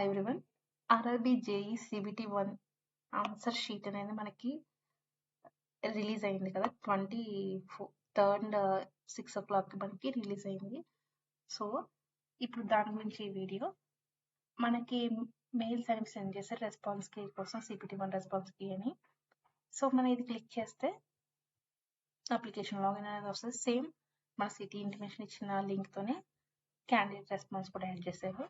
Hi everyone RRB JE CBT one answer sheet అనేది మనకి release అయింది కదా. ట్వంటీ ఫోర్ థర్డ్ సిక్స్ ఓ క్లాక్కి మనకి రిలీజ్ అయింది. సో ఇప్పుడు దాని గురించి ఈ వీడియో మనకి మెయిల్స్ అనేవి సెండ్ చేశారు రెస్పాన్స్ కీ కోసం సిబిటి వన్ రెస్పాన్స్ కీ అని. సో మనం ఇది క్లిక్ చేస్తే అప్లికేషన్ లాగిన్ అనేది వస్తుంది. సేమ్ మన సిటీ ఇంటిమేషన్ ఇచ్చిన లింక్తోనే క్యాండిడేట్ రెస్పాన్స్ కూడా యాడ్ చేశారు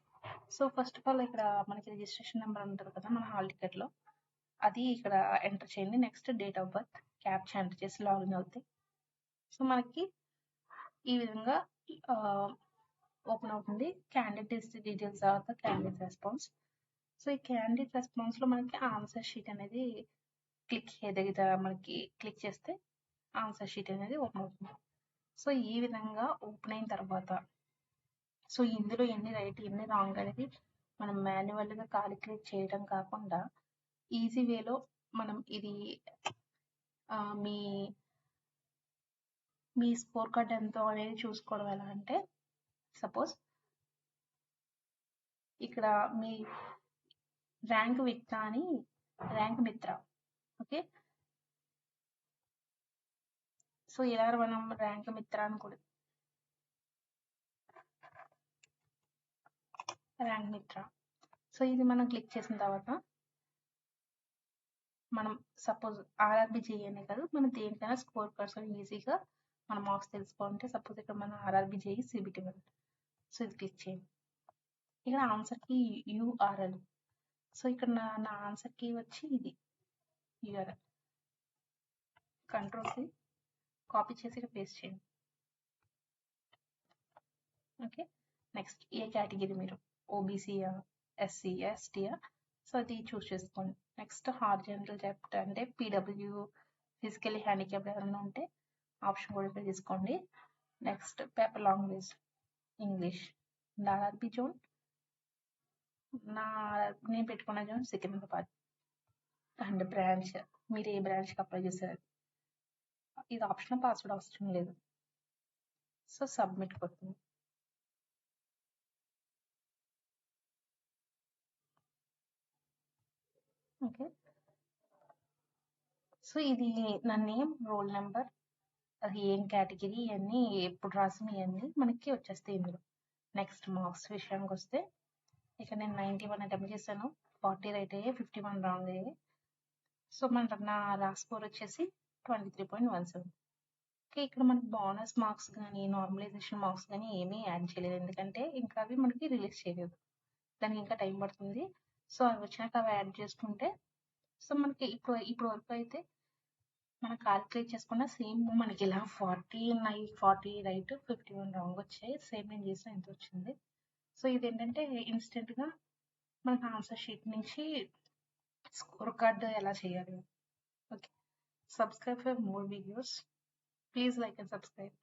సో ఫస్ట్ ఆఫ్ ఆల్ ఇక్కడ మనకి రిజిస్ట్రేషన్ నెంబర్ ఉంటుంది కదా మన హాల్ టికెట్లో అది ఇక్కడ ఎంటర్ చేయండి. Next date of birth captcha enter చేసి లాగిన్ అవుతాయి సో మనకి ఈ విధంగా ఓపెన్ అవుతుంది. క్యాండిడేట్ డీటెయిల్స్ తర్వాత క్యాండిడేట్ రెస్పాన్స్ సో ఈ క్యాండిడేట్ రెస్పాన్స్లో మనకి ఆన్సర్ షీట్ అనేది క్లిక్ ఏదైతే మనకి క్లిక్ చేస్తే ఆన్సర్ షీట్ అనేది ఓపెన్ అవుతుంది. సో ఈ విధంగా ఓపెన్ అయిన తర్వాత సో ఇందులో ఎన్ని రైట్ ఎన్ని రాంగ్ అనేది మనం మాన్యువల్గా కాలిక్యులేట్ చేయడం కాకుండా ఈజీ వేలో మనం ఇది మీ మీ స్కోర్ కార్డ్ ఎంతో అనేది చూసుకోవడం ఎలా అంటే సపోజ్ ఇక్కడ మీ ర్యాంక్ విక్త అని ర్యాంక్ మిత్ర ఓకే? సో ఇలా మనం ర్యాంక్ మిత్ర అని కూడా ర్యాంక్ మిత్ర. సో ఇది మనం క్లిక్ చేసిన తర్వాత మనం సపోజ్ ఆర్ఆర్బి చేయనే కాదు మనం దేనికైనా స్కోర్ కార్డ్స్ ఈజీగా మన మార్క్స్ తెలుసుకోవాలంటే సపోజ్ ఇక్కడ మన ఆర్ఆర్బి చేయి సిబిటి వన్ సో ఇది క్లిక్ చేయండి. ఇక్కడ ఆన్సర్కి యూఆర్ఎల్. సో ఇక్కడ నా నా ఆన్సర్కి వచ్చి ఇది యూఆర్ఎల్. కంట్రోల్ సి కాపీ చేసి ఇక్కడ పేస్ట్ చేయండి. ఓకే? నెక్స్ట్ ఏ కేటగిరీ మీరు? ఓబీసీయా ఎస్సీ ఎస్టీయా సో అది చూస్ చేసుకోండి. నెక్స్ట్ హార్జెంటల్ చెప్ట్ అంటే పీడబ్ల్యూ ఫిజికలీ హ్యాండిక్యాప్ ఎవరైనా ఉంటే ఆప్షన్ కూడా ఇక్కడ తీసుకోండి. నెక్స్ట్ పేపర్ లాంగ్వేజ్ ఇంగ్లీష్ దాదాపు జోన్ నా నేను పెట్టుకున్న జోన్ సికింద్రాబాద్ అండ్ బ్రాంచ్ మీరు ఏ బ్రాంచ్కి అప్లై చేశారు? ఇది ఆప్షన్ పాస్వర్డ్ అవసరం లేదు. సో సబ్మిట్ కొడుతుంది ఓకే. సో ఇది నా నేమ్ రోల్ నెంబర్. అది ఏం కేటగిరీ ఇవన్నీ ఎప్పుడు రాసిన ఇవన్నీ మనకి వచ్చేస్తాయి ఇందులో. నెక్స్ట్ మార్క్స్ విషయానికి వస్తే ఇక నేను నైంటీ వన్ అటెంప్ట్ చేశాను. ఫార్టీ రైట్ అయ్యాయి ఫిఫ్టీ వన్ రాంగ్ అయ్యాయి. సో మన నా రా స్కోర్ వచ్చేసి twenty three point one seven. Okay ఇక్కడ మనకి బోనస్ మార్క్స్ కానీ నార్మలైజేషన్ మార్క్స్ కానీ ఏమీ యాడ్ చేయలేదు. ఎందుకంటే ఇంకా అవి మనకి రిలీజ్ చేయలేదు. దానికి ఇంకా టైం పడుతుంది. సో అవి వచ్చినాక అవి యాడ్ చేసుకుంటే సో మనకి ఇప్పుడు ఇప్పుడు వరకు అయితే మనం కాలిక్యులేట్ చేసుకున్న సేమ్ మనకి ఇలా forty nine forty right fifty one wrong వచ్చాయి. సేమ్ నేను చేసిన ఎంత వచ్చింది? సో ఇది ఏంటంటే ఇన్స్టెంట్గా మనకి ఆన్సర్ షీట్ నుంచి స్కోర్ కార్డ్ ఎలా చేయాలి? Okay subscribe for more videos please like and subscribe